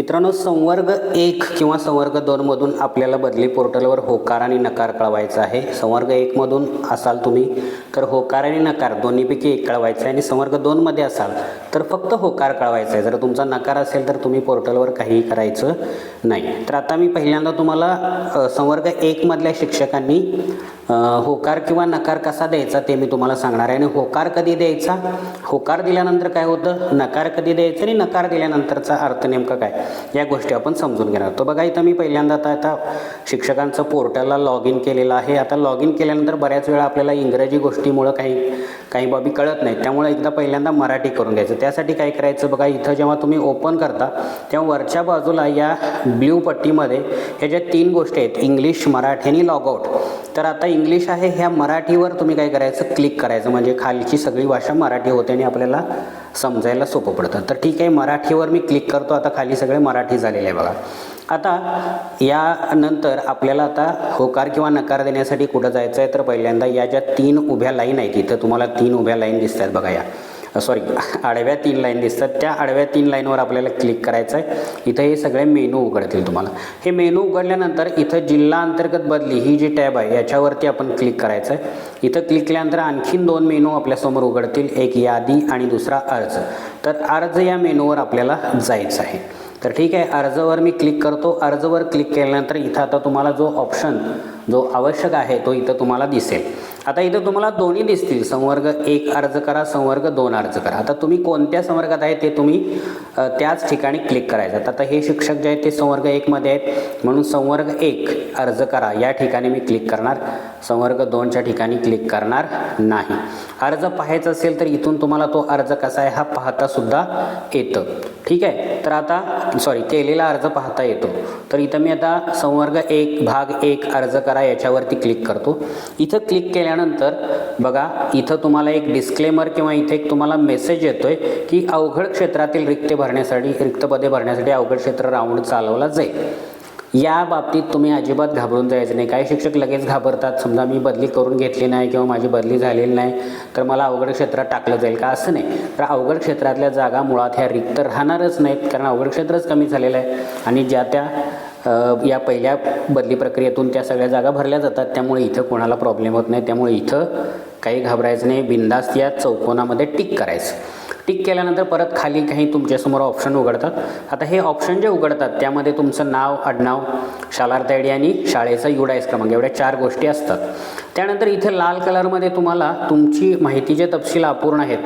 मित्रांनो संवर्ग एक किंवा संवर्ग दोनमधून आपल्याला बदली पोर्टलवर होकार आणि नकार कळवायचा आहे. संवर्ग एकमधून असाल तुम्ही तर होकार आणि नकार दोन्हीपैकी एक कळवायचा आहे. आणि संवर्ग दोनमध्ये असाल तर फक्त होकार कळवायचा आहे. जर तुमचा नकार असेल तर तुम्ही पोर्टलवर काहीही करायचं नाही. तर आता मी पहिल्यांदा तुम्हाला संवर्ग एकमधल्या शिक्षकांनी होकार किंवा नकार कसा द्यायचा ते मी तुम्हाला सांगणार आहे. आणि होकार कधी द्यायचा? होकार दिल्यानंतर काय होतं? नकार कधी द्यायचा? आणि नकार दिल्यानंतरचा अर्थ नेमका काय? या गोष्टी आपण समजून घेणार. तो बघा इथं मी पहिल्यांदा आता आता शिक्षकांचं पोर्टलला लॉग इन केलेलं आहे. आता लॉग इन केल्यानंतर बऱ्याच वेळा आपल्याला इंग्रजी गोष्टीमुळं काही काही बाबी कळत नाहीत. त्यामुळे एकदा पहिल्यांदा मराठी करून घ्यायचं. त्यासाठी काय करायचं बघा इथं जेव्हा तुम्ही ओपन करता तेव्हा वरच्या बाजूला या ब्ल्यू पट्टीमध्ये ह्या ज्या तीन गोष्टी आहेत इंग्लिश मराठी आणि लॉगआउट तर आता इंग्लिश आहे ह्या मराठीवर तुम्ही काय करायचं? क्लिक करायचं. म्हणजे खालची सगळी भाषा मराठी होते आणि आपल्याला समजायला सोपं पडतं. तर ठीक आहे मराठीवर मी क्लिक करतो. आता खाली सगळे मराठी झालेले आहे बघा. आता यानंतर आपल्याला आता होकार किंवा नकार देण्यासाठी कुठं जायचं आहे? तर पहिल्यांदा या ज्या तीन उभ्या लाईन आहेत तिथं तुम्हाला तीन उभ्या लाईन दिसत आहेत बघा या. सॉरी आडव्या तीन लाईन दिसतात. त्या आडव्या तीन लाईनवर आपल्याला क्लिक करायचं आहे इथं हे सगळे मेनू उघडतील तुम्हाला. हे मेनू उघडल्यानंतर इथं जिल्हा अंतर्गत बदली ही जी टॅब आहे याच्यावरती आपण क्लिक करायचं आहे इथं क्लिक केल्यानंतर आणखीन दोन मेनू आपल्यासमोर उघडतील. एक यादी आणि दुसरा अर्ज. तर अर्ज या मेनूवर आपल्याला जायचं आहे. तर ठीक आहे अर्जवर मी क्लिक करतो. अर्जवर क्लिक केल्यानंतर इथं आता तुम्हाला जो ऑप्शन जो आवश्यक आहे तो इथं तुम्हाला दिसेल. आता इथं तुम्हाला दोन्ही दिसतील. संवर्ग एक अर्ज करा संवर्ग दोन अर्ज करा. आता तुम्ही कोणत्या संवर्गात आहे ते तुम्ही त्याच ठिकाणी क्लिक करायचं. आता हे शिक्षक जे आहेत ते संवर्ग एकमध्ये आहेत. म्हणून संवर्ग एक अर्ज करा. या ठिकाणी मी क्लिक करणार. संवर्ग दोनच्या ठिकाणी क्लिक करणार नाही. अर्ज पाहायचा असेल तर इथून तुम्हाला तो अर्ज कसा आहे हा पाहता सुद्धा येतं. ठीक आहे? तर आता सॉरी केलेला अर्ज पाहता येतो. तर इथं मी आता संवर्ग एक भाग एक अर्ज करा याच्यावरती क्लिक करतो. इथं क्लिक केल्या केल्यानंतर बघा इथं तुम्हाला एक डिस्क्लेमर किंवा इथे एक तुम्हाला मेसेज येतो आहे की अवघड क्षेत्रातील रिक्ते भरण्यासाठी रिक्त पदे भरण्यासाठी अवघड क्षेत्र राऊंड चालवला जाईल. या बाबतीत तुम्ही अजिबात घाबरून जायचं नाही. काही शिक्षक लगेच घाबरतात. समजा मी बदली करून घेतली नाही किंवा माझी बदली झालेली नाही तर मला अवघड क्षेत्रात टाकलं जाईल का? असं नाही. तर अवघड क्षेत्रातल्या जागा मुळात ह्या रिक्त राहणारच नाहीत कारण अवघड क्षेत्रच कमी झालेलं आहे. आणि ज्या त्या या पहिल्या बदली प्रक्रियेतून त्या सगळ्या जागा भरल्या जातात. त्यामुळे इथं कोणाला प्रॉब्लेम होत नाही. त्यामुळे इथं काही घाबरायचं नाही. बिंदास्त या चौकोनामध्ये टिक करायचं. टिक केल्यानंतर परत खाली काही तुमच्यासमोर ऑप्शन उघडतात. आता हे ऑप्शन जे उघडतात त्यामध्ये तुमचं नाव आडनाव शालार्थ आय डी आणि शाळेचा युडायस क्रमांक एवढ्या चार गोष्टी असतात. त्यानंतर इथे लाल कलरमध्ये तुम्हाला तुमची माहितीचे तपशील अपूर्ण आहेत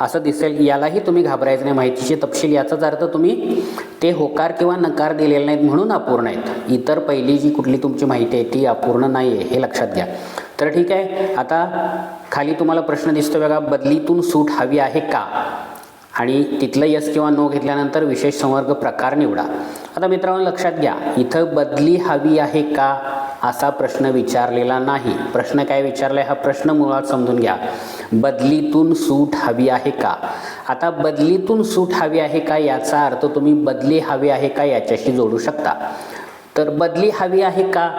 असं दिसेल यालाही तुम्ही घाबरायचं नाही. माहितीचे तपशील याचाच अर्थ तुम्ही ते होकार किंवा नकार दिलेले नाहीत म्हणून अपूर्ण आहेत. इतर पहिली जी कुठली तुमची माहिती आहे ती अपूर्ण नाही आहे हे लक्षात घ्या. तर ठीक आहे आता खाली तुम्हाला प्रश्न दिसतो बघा बदलीतून सूट हवी आहे का? आणि तिथलं यस किंवा नो घेतल्यानंतर विशेष संवर्ग प्रकार निवडा. आता मित्रांनो लक्षात घ्या इथं बदली हवी आहे का? असा प्रश्न विचारलेला नाही. प्रश्न काय विचारला हा प्रश्न मुळात समजून घ्या. बदलीतून सूट हवी आहे का? आता बदलीतून सूट हवी आहे का याचा अर्थ तुम्ही बदली हवी आहे का याच्याशी जोडू शकता. तर बदली हवी आहे का?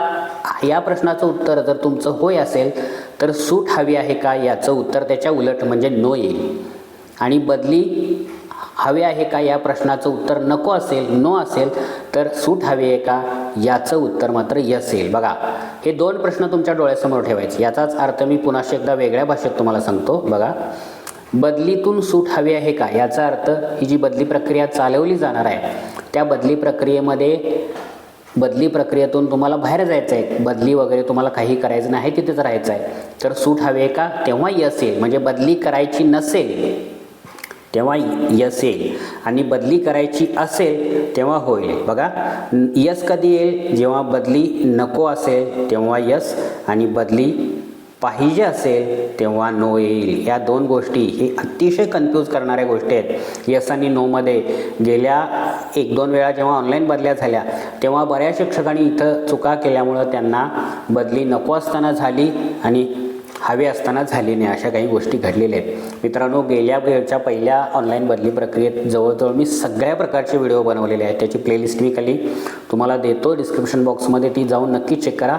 या प्रश्नाचं उत्तर जर तुमचं होय असेल तर सूट हवी आहे का याचं उत्तर त्याच्या उलट म्हणजे नो येईल. आणि बदली हवी आहे का या प्रश्नाचं उत्तर नको असेल नो असेल तर सूट हवी आहे का? याचं उत्तर मात्र यस येईल. बघा हे दोन प्रश्न तुमच्या डोळ्यासमोर ठेवायचे. याचाच अर्थ मी पुन्हा एकदा वेगळ्या भाषेत तुम्हाला सांगतो. बघा बदलीतून सूट हवी आहे का? याचा अर्थ ही जी बदली प्रक्रिया चालवली जाणार आहे त्या बदली प्रक्रियेमध्ये बदली प्रक्रियेतून तुम्हाला बाहेर जायचं आहे बदली वगैरे तुम्हाला काही करायचं नाही तिथेच राहायचं आहे तर सूट हवी आहे का? तेव्हा यस येईल. म्हणजे बदली करायची नसेल तेव्हा यस येईल. आणि बदली करायची असेल तेव्हा होईल. बघा यस कधी येईल? जेव्हा बदली नको असेल तेव्हा यस आणि बदली पाहिजे असेल तेव्हा नो येईल. या दोन गोष्टी हे अतिशय कन्फ्यूज करणाऱ्या गोष्टी आहेत. यस आणि नोमध्ये गेल्या एक दोन वेळा जेव्हा ऑनलाईन बदल्या झाल्या तेव्हा बऱ्याच शिक्षकांनी इथं चुका केल्यामुळं त्यांना बदली नको असताना झाली आणि हवे असताना झाली नाही अशा काही गोष्टी घडलेल्या आहेत. मित्रांनो गेल्या वेळच्या पहिल्या ऑनलाईन बदली प्रक्रियेत जवळजवळ मी सगळ्या प्रकारचे व्हिडिओ बनवलेले आहेत. त्याची प्लेलिस्ट मी खाली तुम्हाला देतो. डिस्क्रिप्शन बॉक्समध्ये ती जाऊन नक्की चेक करा.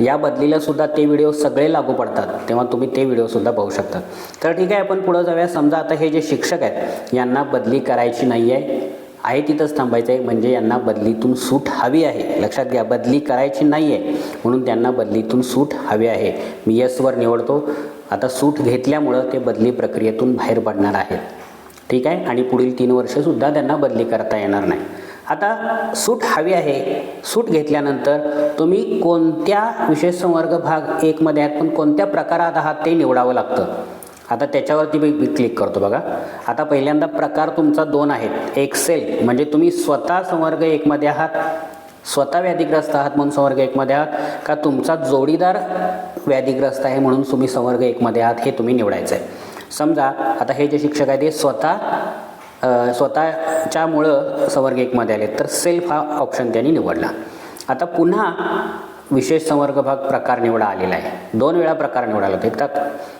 या बदलीला सुद्धा ते व्हिडिओ सगळे लागू पडतात. तेव्हा तुम्ही ते व्हिडिओसुद्धा पाहू शकता. तर ठीक आहे आपण पुढं जाऊया. समजा आता हे जे शिक्षक आहेत यांना बदली करायची नाही आहे आहे तिथंच थांबायचं आहे म्हणजे यांना बदलीतून सूट हवी आहे. लक्षात घ्या बदली करायची नाही आहे म्हणून त्यांना बदलीतून सूट हवी आहे. मी यसवर निवडतो. आता सूट घेतल्यामुळं ते बदली प्रक्रियेतून बाहेर पडणार आहेत. ठीक आहे? आणि पुढील तीन वर्षसुद्धा त्यांना बदली करता येणार नाही. आता सूट हवी आहे. सूट घेतल्यानंतर तुम्ही कोणत्या विशेष संवर्ग भाग एकमध्ये आहात? पण कोणत्या प्रकारात आहात ते निवडावं लागतं. आता त्याच्यावरती मी क्लिक करतो बघा. आता पहिल्यांदा प्रकार तुमचा दोन आहेत. एक सेल म्हणजे तुम्ही स्वतः संवर्ग एकमध्ये आहात स्वतः व्याधीग्रस्त आहात म्हणून संवर्ग एकमध्ये आहात का तुमचा जोडीदार व्याधीग्रस्त आहे म्हणून तुम्ही संवर्ग एकमध्ये आहात हे तुम्ही निवडायचं आहे. समजा आता हे जे शिक्षक आहेत ते स्वतः स्वतःच्यामुळं संवर्ग एकमध्ये आले तर सेल्फ हा ऑप्शन त्यांनी निवडला. आता पुन्हा विशेष संवर्ग भाग प्रकार निवडा आलेला आहे. दोन वेळा प्रकार निवडायला होते. एकदा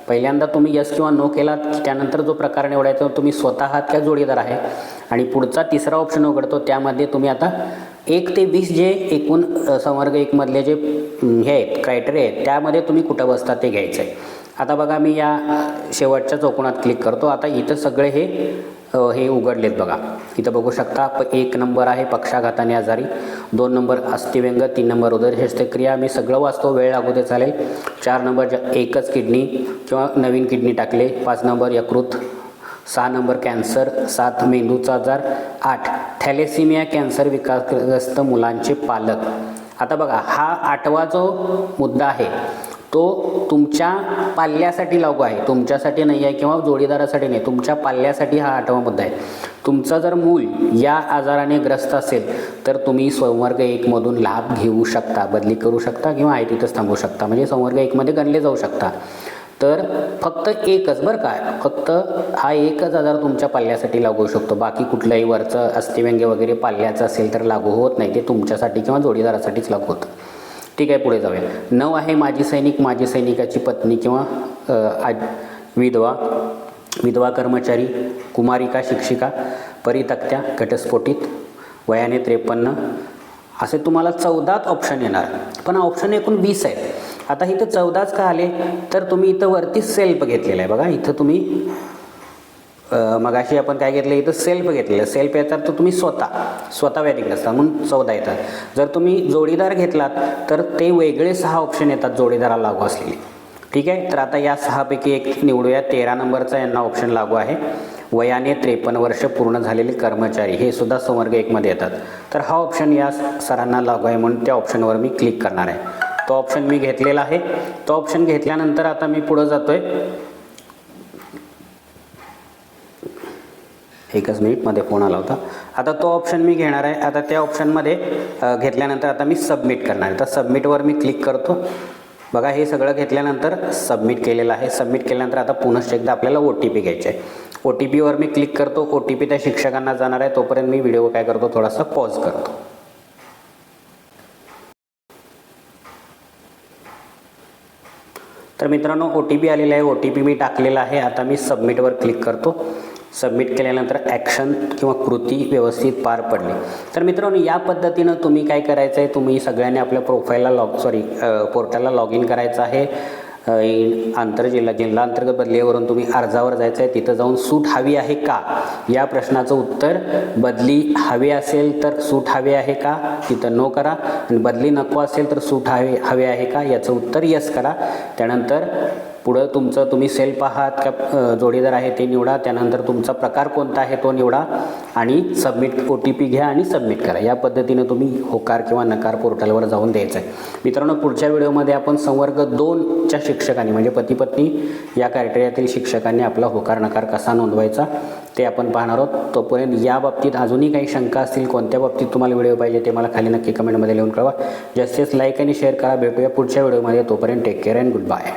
पहिल्यांदा तुम्ही यस किंवा नो केलात की त्यानंतर जो प्रकार निवडायचा तो तुम्ही स्वतः आहात का जोडीदार आहे? आणि पुढचा तिसरा ऑप्शन उघडतो त्यामध्ये तुम्ही आता एक ते वीस जे एकूण संवर्ग एकमधले जे हे आहेत क्रायटेरिया आहेत त्यामध्ये तुम्ही कुठं बसता ते घ्यायचं आहे आता बघा मी या शेवटच्या चौकोनात क्लिक करतो. आता इथं सगळे हे हे उघडलेत बघा. इथं बघू शकता प एक नंबर आहे पक्षाघाताने आजारी दोन नंबर अस्थिव्यंग तीन नंबर उदर शस्त्रक्रिया मी सगळं वाचतो वेळ लागू चालेल. चार नंबर ज- एकच किडनी किंवा नवीन किडनी टाकले पाच नंबर यकृत सहा नंबर कॅन्सर सात मेंदूचा आजार आठ थॅलेसिमिया कॅन्सर विकासग्रस्त मुलांचे पालक. आता बघा हा आठवा जो मुद्दा आहे तो तुमच्या पाल्यासाठी लागू आहे. तुमच्यासाठी नाही आहे किंवा जोडीदारासाठी नाही. तुमच्या पाल्यासाठी हा आठवा मुद्दा आहे. तुमचं जर मूल या आजाराने ग्रस्त असेल तर तुम्ही संवर्ग एकमधून लाभ घेऊ शकता बदली करू शकता किंवा आहे तिथंच थांबू शकता. म्हणजे संवर्ग एकमध्ये गणले जाऊ शकता. तर फक्त एकच बरं का? फक्त हा एकच आजार तुमच्या पाल्यासाठी लागू होऊ शकतो. बाकी कुठलंही वरचं अस्थिव्यंग्य वगैरे पाल्याचं असेल तर लागू होत नाही. ते तुमच्यासाठी किंवा जोडीदारासाठीच लागू होतं. ठीक आहे पुढे जाऊया. नऊ आहे माजी सैनिक माजी सैनिकाची पत्नी किंवा आज विधवा विधवा कर्मचारी कुमारिका शिक्षिका परितक्त्या घटस्फोटित वयाने त्रेपन्न. असे तुम्हाला चौदाच ऑप्शन येणार. पण ऑप्शन एकूण वीस आहेत आता इथं चौदाच का आले? तर तुम्ही इथं वरती सेल्फ घेतलेला आहे. बघा इथं तुम्ही मग मगाशी आपण काय घेतलं इथं सेल्फ घेतलेलं. सेल्फ येतात तर तुम्ही स्वतः स्वतः व्याधिग्रस्त असता म्हणून चौदा येतात. जर तुम्ही जोडीदार घेतलात तर ते वेगळे सहा ऑप्शन येतात जोडीदाराला लागू असलेले. ठीक आहे? तर आता या सहापैकी एक निवडूया. तेरा नंबरचा यांना ऑप्शन लागू आहे. वयाने त्रेपन्न वर्ष पूर्ण झालेले कर्मचारी हे सुद्धा संवर्ग एकमध्ये येतात. तर हा ऑप्शन या सरांना लागू आहे म्हणून त्या ऑप्शनवर मी क्लिक करणार आहे. तो ऑप्शन मी घेतलेला आहे. तो ऑप्शन घेतल्यानंतर आता मी पुढं जातो आहे एकच मिनिटमध्ये फोन आला होता. आता तो ऑप्शन मी घेणार आहे. आता त्या ऑप्शनमध्ये घेतल्यानंतर आता मी सबमिट करणार आहे. तर सबमिटवर मी क्लिक करतो. बघा हे सगळं घेतल्यानंतर सबमिट केलेलं आहे. सबमिट केल्यानंतर आता पुनश्च एकदा आपल्याला ओ टी पी घ्यायचे आहे. ओ टी पीवर मी क्लिक करतो. ओ टी पी त्या शिक्षकांना जाणार आहे. तोपर्यंत मी व्हिडिओ काय करतो? थोडासा पॉज करतो. तर मित्रांनो ओ टी पी आलेला आहे. ओ टी पी मी टाकलेला आहे. आता मी सबमिटवर क्लिक करतो. सबमिट केल्यानंतर ॲक्शन किंवा कृती व्यवस्थित पार पडली. तर मित्रांनो या पद्धतीनं तुम्ही काय करायचं आहे तुम्ही सगळ्यांनी आपल्या प्रोफाईलला लॉग सॉरी पोर्टलला लॉग इन करायचं आहे. आंतरजिल्हा जिल्हा अंतर्गत बदलीवरून तुम्ही अर्जावर जायचं आहे तिथं जाऊन सूट हवी आहे का? या प्रश्नाचं उत्तर बदली हवी असेल तर सूट हवी आहे का? तिथं नो करा. आणि बदली नको असेल तर सूट हवी हवी आहे का? याचं उत्तर यस करा. त्यानंतर पुढं तुमचं तुम्ही सेल्फ आहात का जोडीदार आहे ते निवडा त्यानंतर तुमचा प्रकार कोणता आहे तो निवडा आणि सबमिट ओ टी पी घ्या आणि सबमिट करा. या पद्धतीनं तुम्ही होकार किंवा नकार पोर्टलवर जाऊन द्यायचं आहे मित्रांनो पुढच्या व्हिडिओमध्ये आपण संवर्ग दोनच्या शिक्षकांनी म्हणजे पती पत्नी या क्रायटेरियातील शिक्षकांनी आपला होकार नकार कसा नोंदवायचा ते आपण पाहणार आहोत. तोपर्यंत या बाबतीत अजूनही काही शंका असतील कोणत्या बाबतीत तुम्हाला व्हिडिओ पाहिजे ते मला खाली नक्की कमेंटमध्ये लिहून कळवा. जास्तीत लाईक आणि शेअर करा. भेटूया पुढच्या व्हिडिओमध्ये. तोपर्यंत take care and good bye